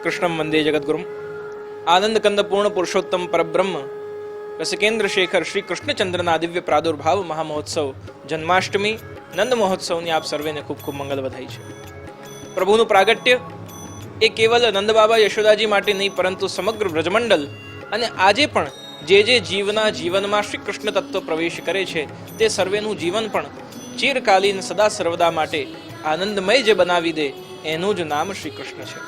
કૃષ્ણમ વંદે જગદગુરુમ આનંદ કંદ પૂર્ણ પુરુષોત્તમ પરબ્રહ્મ રસિકેન્દ્ર શેખર શ્રી કૃષ્ણચંદ્રના દિવ્ય પ્રાદુર્ભાવ મહામહોત્સવ જન્માષ્ટમી નંદ મહોત્સવની આપ સર્વેને ખૂબ ખૂબ મંગલ વધાઈ છે પ્રભુનું પ્રાગટ્ય એ કેવલ નંદ બાબા યશોદાજી માટે નહીં પરંતુ સમગ્ર બ્રજમંડલ અને આજે પણ જે જે જીવના જીવનમાં શ્રી કૃષ્ણ તત્વ પ્રવેશ કરે છે તે સર્વેનું જીવન પણ ચિરકાલીન સદા સર્વદા માટે આનંદમય જે બનાવી દે એનું જ નામ શ્રી કૃષ્ણ છે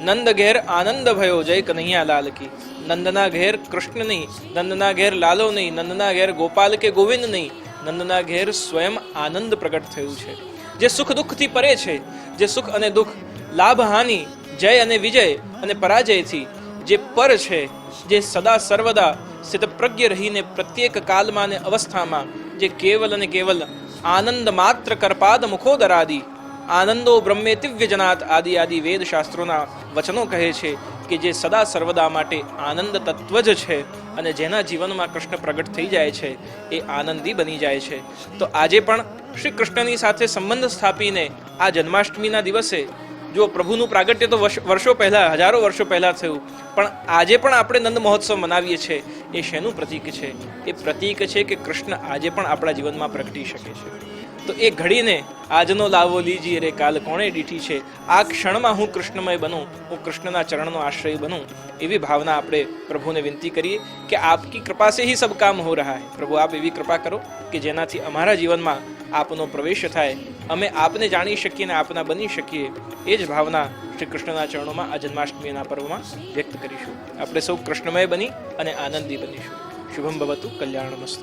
નંદ ઘેર આનંદ ભયો જય કનૈયા લાલ કી નંદના ઘેર કૃષ્ણ નહીં નંદના ઘેર લાલો નહીં નંદના ઘેર ગોપાલ કે ગોવિંદ નહીં નંદના ઘેર સ્વયં આનંદ પ્રગટ થયું છે જે સુખ દુઃખથી પરે છે જે સુખ અને દુઃખ લાભ હાનિ જય અને વિજય અને પરાજયથી જે પર છે જે સદા સર્વદા સ્થિતપ્રજ્ઞ રહીને પ્રત્યેક કાલમાં અને અવસ્થામાં જે કેવલ અને કેવલ આનંદ માત્ર કરપાદ મુખોદરાદિ આનંદો બ્રહ્મેતિવ્ય જનાત આદિ આદિ વેદ શાસ્ત્રોના વચનો કહે છે કે જે સદા સર્વદા માટે આનંદ તત્વ જ છે અને જેના જીવનમાં કૃષ્ણ પ્રગટ થઈ જાય છે, એ આનંદી બની જાય છે. તો આજે પણ શ્રી કૃષ્ણની સાથે સંબંધ સ્થાપીને આ જન્માષ્ટમીના દિવસે જો પ્રભુનું પ્રાગટ્ય તો વર્ષો પહેલાં, હજારો વર્ષો પહેલાં થયું, પણ આજે પણ આપણે નંદ મહોત્સવ મનાવીએ છીએ, એ શેનું પ્રતીક છે? એ પ્રતીક છે કે કૃષ્ણ આજે પણ આપણા જીવનમાં પ્રગટી શકે છે. તો એ ઘડીને આજનો લાવો લીજીએ રે કાલ કોણે દીઠી છે? આ ક્ષણમાં હું કૃષ્ણમય બનું, હું કૃષ્ણના ચરણનો આશ્રય બનું. એવી ભાવના આપણે પ્રભુને વિનંતી કરીએ કે આપકી કૃપા સે હી સબ કામ હો રહા હે. પ્રભુ, આપ એવી કૃપા કરો કે જેનાથી અમારા જીવનમાં આપનો પ્રવેશ થાય. અમે આપને જાણી શકીએ અને આપના બની શકીએ. એ જ ભાવના શ્રી કૃષ્ણના ચરણોમાં આ જન્માષ્ટમીના પર્વમાં વ્યક્ત કરીશું. આપણે સૌ કૃષ્ણમય બની અને આનંદી બનીશું. શુભમ ભવતુ, કલ્યાણમસ્તુ.